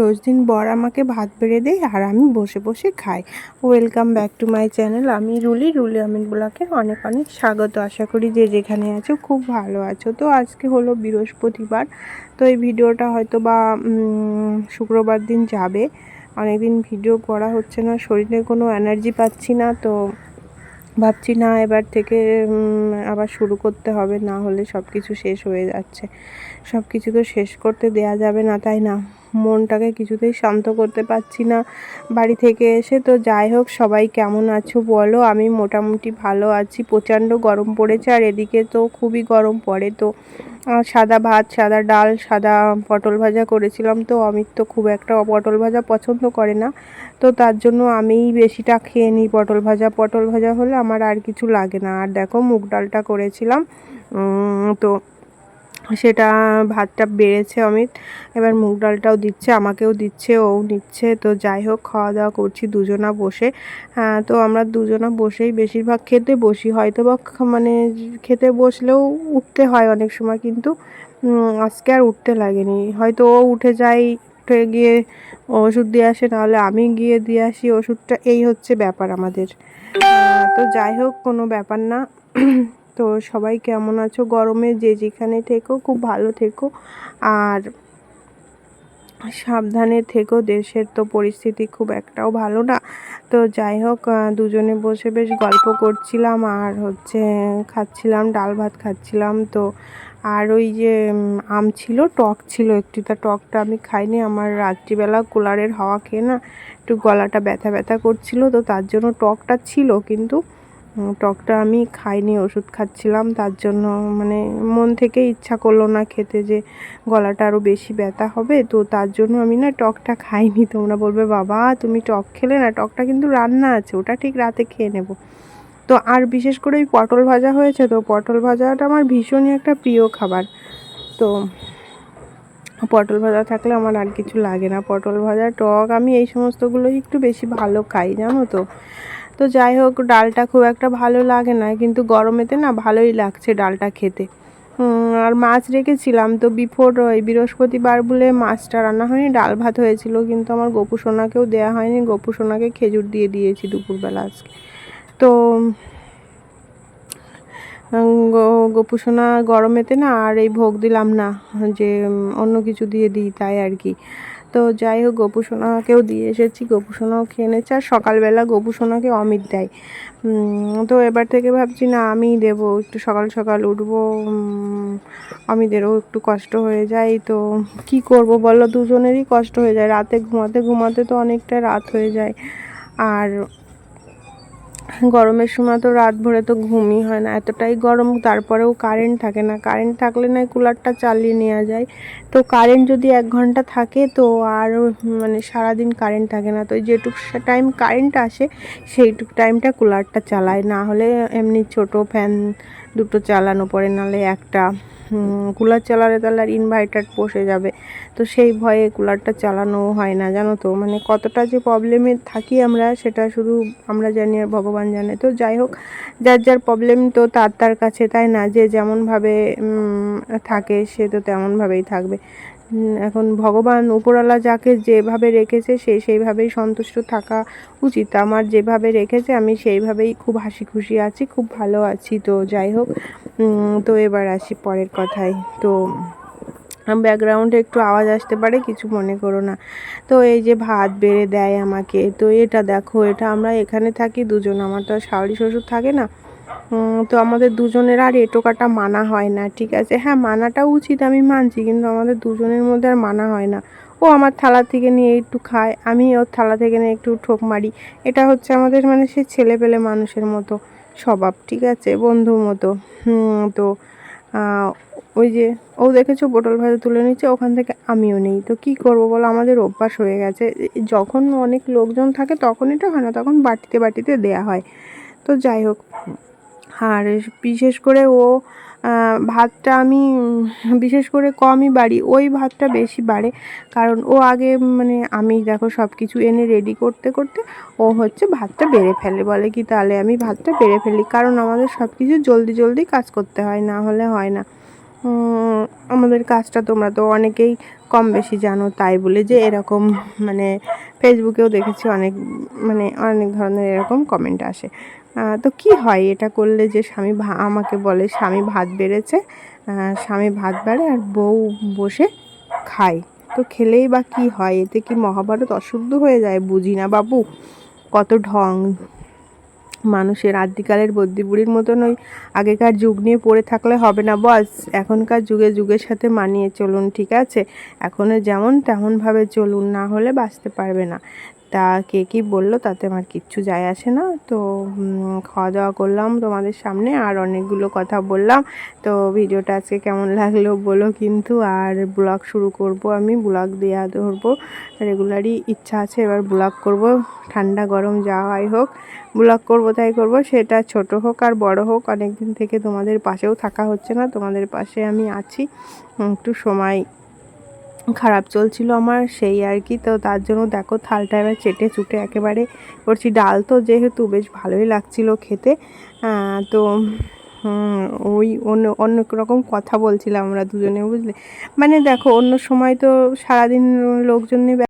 রোজ দিন বর আমাকে ভাত বেড়ে দেয় আর আমি বসে বসে খাই। Welcome back to my channel আমি রুলি রুলি আমিন ব্লকে অনেক অনেক স্বাগত। আশা করি যে যেখানে আছো খুব ভালো আছো। তো আজকে হলো বৃহস্পতিবার। তো এই ভিডিওটা হয়তো বা শুক্রবার দিন যাবে। অনেক দিন ভিডিও করা হচ্ছে না, শরীরে কোনো এনার্জি পাচ্ছি না, তো ভাবছি না এবার থেকে আবার শুরু করতে হবে, না হলে সব কিছু শেষ হয়ে যাচ্ছে। সব কিছু তো শেষ করতে দেয়া যাবে না, তাই না? মনটাকে কিছুতেই শান্ত করতে পারছি না। বাড়ি থেকে এসে তো যাই হোক, সবাই কেমন আছো বলো? আমি মোটামুটি ভালো আছি। প্রচণ্ড গরম পড়েছে আর এদিকে তো খুবই গরম পড়ে তো। সাদা ভাত, সাদা ডাল, সাদা পটল ভাজা করেছিলাম তো। অমিত তো খুব একটা পটল ভাজা পছন্দ করে না। তো তার জন্য আমিই বেশিটা খেয়ে নিই। পটল ভাজা পটল ভাজা হলে আমার আর কিছু লাগে না। আর দেখো মুগ ডালটা করেছিলাম। তো সেটা ভাতটা বেড়েছে অমিত। এবার মুগ ডালটাও দিচ্ছে আমাকেও দিচ্ছে ও নিচ্ছে। তো যাই হোক খাওয়া দাওয়া করছি দুজনা বসে। হ্যাঁ, তো আমরা দুজনা বসেই বেশিরভাগ খেতে বসি। হয়তো বা মানে খেতে বসলেও উঠতে হয় অনেক সময় কিন্তু আজকে আর উঠতে লাগেনি। হয়তো ও উঠে যায় উঠে গিয়ে ওষুধ দিয়ে আসে নাহলে আমি গিয়ে দিয়ে আসি। ওষুধটা এই হচ্ছে ব্যাপার আমাদের। তো যাই হোক কোনো ব্যাপার না। তো সবাই কেমন আছো? গরমে যে যেখানে থেকো, খুব ভালো থেকো। আর সাবধানে থেকো, দেশের তো পরিস্থিতি খুব একটাও ভালো না। তো যাই হোক দুজনে বসে বেশ গল্প করছিলাম আর হচ্ছে খাচ্ছিলাম, ডাল ভাত খাচ্ছিলাম তো। আর ওই যে আম ছিল, টক ছিল একটু। তা টকটা আমি খাইনি, আমার রাত্রিবেলা কুলারের হাওয়া খেয়ে না একটু গলাটা ব্যথা ব্যথা করছিল তো তার জন্য টকটা ছিল। কিন্তু টকটা আমি খাইনি, ওষুধ খাচ্ছিলাম, তার জন্য মানে মন থেকে ইচ্ছা করল না খেতে যে গলাটা আরও বেশি ব্যথা হবে, তো তার জন্য আমি না টকটা খাইনি। তোমরা বলবে, বাবা, তুমি টক খেলে না, টকটা কিন্তু রান্না আছে, ওটা ঠিক রাতে খেয়ে নেব। তো আর বিশেষ করে ওই পটল ভাজা হয়েছে, তো পটল ভাজাটা আমার ভীষণই একটা প্রিয় খাবার। তো পটল ভাজা থাকলে আমার আর কিছু লাগে না। পটল ভাজা, টক আমি এই সমস্তগুলোই একটু বেশি ভালো খাই, জানো তো? তো যাই হোক, ডালটা খুব একটা ভালো লাগে না, কিন্তু গরমেতে না ভালোই লাগছে ডালটা খেতে। আর মাছ রেখেছিলাম তো বিফোর ওই বৃহস্পতিবার বলে মাছটা রান্না হয়নি, ডাল ভাত হয়েছিল, কিন্তু আমার গোপু সোনাকেও দেওয়া হয়নি গোপু সোনাকে খেজুর দিয়ে দিয়েছি দুপুরবেলা আজকে। তো উম, গো- গোপু গরমেতে না আর এই ভোগ দিলাম না যে অন্য কিছু দিয়ে দিই তাই আর কি। তো যাই হোক গোপু সোনাকেও দিয়ে এসেছি গোপু সোনাও খেয়ে নিয়েছে আর সকালবেলা গোপু সোনাকে অমিত দেয়। তো এবার থেকে ভাবছি না আমিই দেবো একটু সকাল সকাল উঠবো উম, অমিদেরও একটু কষ্ট হয়ে যায় তো কি করব বলো দুজনেরই কষ্ট হয়ে যায় রাতে ঘুমাতে ঘুমাতে তো অনেকটা রাত হয়ে যায়। আর গরমের সময় তো রাত ভরে তো ঘুমই হয় না। এতটাই গরম, তারপরেও কারেন্ট থাকে না। কারেন্ট থাকলে না কুলারটা চালিয়ে নেওয়া যায়। তো কারেন্ট যদি এক ঘণ্টা থাকে তো আর মানে সারাদিন কারেন্ট থাকে না। তো যেটুক টাইম কারেন্ট আসে, সেইটুক টাইমটা কুলারটা চালায়। না হলে এমনি ছোট ফ্যান দুটো চালানো পড়ে, নালে একটা কুলার চালালে তাহলে আর ইনভার্টার বসে যাবে। তো সেই ভয়ে কুলারটা চালানো হয় না, জানো তো? মানে কতটা যে প্রবলেমে থাকি আমরা, সেটা শুধু আমরা জানি আর ভগবান জানে। তো যাই হোক, যার যার প্রবলেম তো তার তার কাছে, তাই না? যে যেমনভাবে থাকে, সে তো তেমনভাবেই থাকবে। এখন ভগবান উপরওয়ালা যাকে যেভাবে রেখেছে সে সেইভাবেই সন্তুষ্ট থাকা উচিত। আমার যেভাবে রেখেছে আমি সেইভাবেই খুব হাসি খুশি আছি, খুব ভালো আছি। তো যাই হোক তো এবার আসি পরের কথায়। তো ব্যাকগ্রাউন্ডে একটু আওয়াজ আসতে পারে, কিছু মনে করো না। তো এই যে ভাত বেড়ে দেয় আমাকে, তো এটা দেখো, এটা আমরা এখানে থাকি, দুজন, আমার তো আর শাশুড়ি শ্বশুর থাকে না। তো আমাদের দুজনের আর এটো কাটা মানা হয় না, ঠিক আছে? হ্যাঁ মানাটা উচিত, আমি মানছি, কিন্তু আমাদের দুজনের মধ্যে আর মানা হয় না। ও আমার থালা থেকে নিয়ে একটু খায়, আমি ওর থালা থেকে নিয়ে একটু ঠোক মারি। এটা হচ্ছে আমাদের মানে সে ছেলে পেলে মানুষের মতো স্বভাব, ঠিক আছে? বন্ধুর মতো। তো ওই যে, ও দেখেছ, পটল ভাজা তুলে নিচ্ছে, ওখান থেকে আমিও নেই। তো কি করব বলো, আমাদের অভ্যাস হয়ে গেছে। যখন অনেক লোকজন থাকে, তখন এটা হয় না, তখন বাটিতে বাটিতে দেয়া হয়। তো যাই হোক আর বিশেষ করে ও ভাতটা আমি, বিশেষ করে কমই বাড়ি, ওই ভাতটা বেশি বাড়ে। কারণ ও আগে মানে আমি দেখো সব কিছু এনে রেডি করতে করতে ও হচ্ছে ভাতটা বেড়ে ফেলে। বলে কি তাহলে আমি ভাতটা বেড়ে ফেলি? কারণ আমাদের সব কিছু জলদি জলদি কাজ করতে হয়, না হলে হয় না। আমাদের কাজটা তোমরা তো অনেকেই কম বেশি জানো, তাই বলে যে এরকম মানে ফেসবুকেও দেখেছি অনেক মানে অনেক ধরনের এরকম কমেন্ট আসে। তো কি হয়? এটা করলে যে স্বামী আমাকে বলে, স্বামী ভাত বেড়েছে স্বামী ভাত বাড়ে আর বউ বসে খায়। তো খেলেই বা কি হয়? এতে কি মহাভারত অশুদ্ধ হয়ে যায়? বুঝি না বাবু। কত ঢং। মানুষের আদিকালের বদ্যি বুড়ির মতন ওই আগেকার যুগ নিয়ে পড়ে থাকলে হবে না, বস। এখনকার যুগে যুগের সাথে মানিয়ে চলুন, ঠিক আছে? এখনও যেমন তেমনভাবে চলুন, না হলে বাঁচতে পারবে না। তা কে কী বলল তাতে আমার কিচ্ছু যায় আসে না। তো খাওয়া দাওয়া করলাম তোমাদের সামনে আর অনেকগুলো কথা বললাম। তো ভিডিওটা আজকে কেমন লাগল বলো কিন্তু। আর ব্লগ শুরু করব আমি, ব্লগ দেওয়া ধরবো। রেগুলারই ইচ্ছা আছে এবার ব্লগ করব, ঠান্ডা গরম যা হয় হোক। ব্লগ করব তাই করব, সেটা ছোট হোক আর বড় হোক অনেক দিন থেকে তোমাদের পাশেও থাকা হচ্ছে না। তোমাদের পাশে আমি আছি, একটু সময় খারাপ চলছিল আমার সেই আর কি। তো তার জন্য দেখো থালটা এবার চেটে চুটে একেবারে করছি। ডাল তো যেহেতু বেশ ভালোই লাগছিল খেতে তো ওই অন্য অন্য রকম কথা বলছিলাম আমরা দুজনে, বুঝলে? মানে দেখো অন্য সময় তো সারাদিন লোকজন